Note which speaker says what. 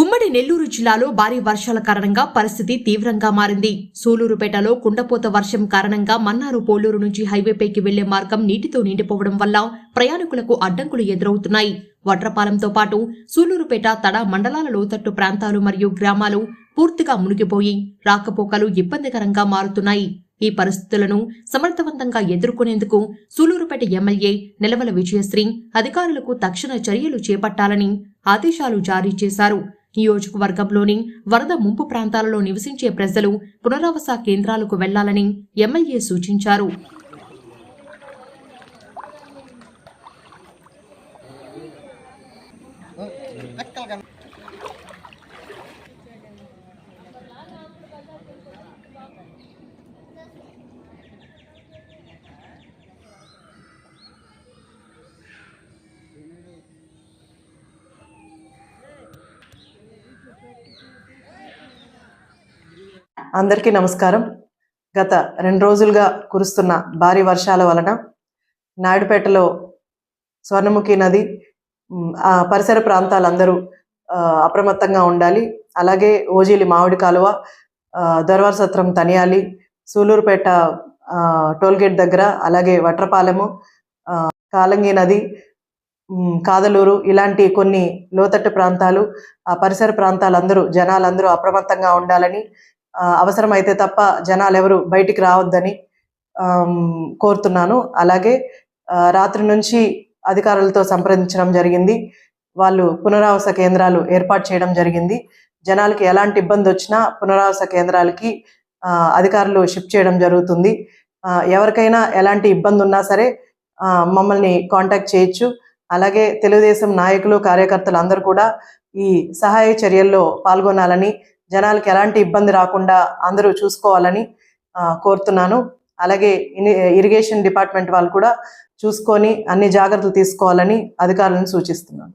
Speaker 1: ఉమ్మడి నెల్లూరు జిల్లాలో భారీ వర్షాల కారణంగా పరిస్థితి తీవ్రంగా మారింది. సూలూరుపేటలో కుండపోత వర్షం కారణంగా మన్నారు పోలూరు నుంచి హైవేపైకి వెళ్ళే మార్గం నీటితో నిండిపోవడం వల్ల ప్రయాణికులకు అడ్డంకులు ఎదురవుతున్నాయి. వడ్రపాలెంతో పాటు సూలూరుపేట తడ మండలాల లోతట్టు ప్రాంతాలు మరియు గ్రామాలు పూర్తిగా మునిగిపోయి రాకపోకలు ఇబ్బందికరంగా మారుతున్నాయి. ఈ పరిస్థితులను సమర్థవంతంగా ఎదుర్కొనేందుకు సూలూరుపేట ఎమ్మెల్యే నిలవల విజయశ్రీ అధికారులకు తక్షణ చర్యలు చేపట్టాలని ఆదేశాలు జారీ చేశారు. నియోజకవర్గంలోని వరద ముంపు ప్రాంతాలలో నివసించే ప్రజలు పునరావాస కేంద్రాలకు వెళ్ళాలని ఎమ్మెల్యే సూచించారు.
Speaker 2: అందరికీ నమస్కారం. గత రెండు రోజులుగా కురుస్తున్న భారీ వర్షాల వలన నాయుడుపేటలో స్వర్ణముఖి నది ఆ పరిసర ప్రాంతాలందరూ అప్రమత్తంగా ఉండాలి. అలాగే ఓజీలి మామిడి కాలువ ఆ, దొరవార సత్రం తనియాలి సూలూరుపేట టోల్గేట్ దగ్గర అలాగే వట్రపాలెము కాలంగి నది కాదలూరు ఇలాంటి కొన్ని లోతట్టు ప్రాంతాలు ఆ పరిసర ప్రాంతాలందరూ జనాలందరూ అప్రమత్తంగా ఉండాలని అవసరమైతే తప్ప జనాలు ఎవరు బయటికి రావద్దని కోరుతున్నాను. అలాగే రాత్రి నుంచి అధికారులతో సంప్రదించడం జరిగింది. వాళ్ళు పునరావాస కేంద్రాలు ఏర్పాటు చేయడం జరిగింది. జనాలకి ఎలాంటి ఇబ్బంది వచ్చినా పునరావాస కేంద్రాలకి అధికారులు షిఫ్ట్ చేయడం జరుగుతుంది. ఎవరికైనా ఎలాంటి ఇబ్బంది ఉన్నా సరే మమ్మల్ని కాంటాక్ట్ చేయొచ్చు. అలాగే తెలుగుదేశం నాయకులు కార్యకర్తలు అందరూ కూడా ఈ సహాయ చర్యల్లో పాల్గొనాలని జనాలకి ఎలాంటి ఇబ్బంది రాకుండా అందరూ చూసుకోవాలని ఆ, కోరుతున్నాను. అలాగే ఇరిగేషన్ డిపార్ట్మెంట్ వాళ్ళు కూడా చూసుకొని అన్ని జాగ్రత్తలు తీసుకోవాలని అధికారులను సూచిస్తున్నాను.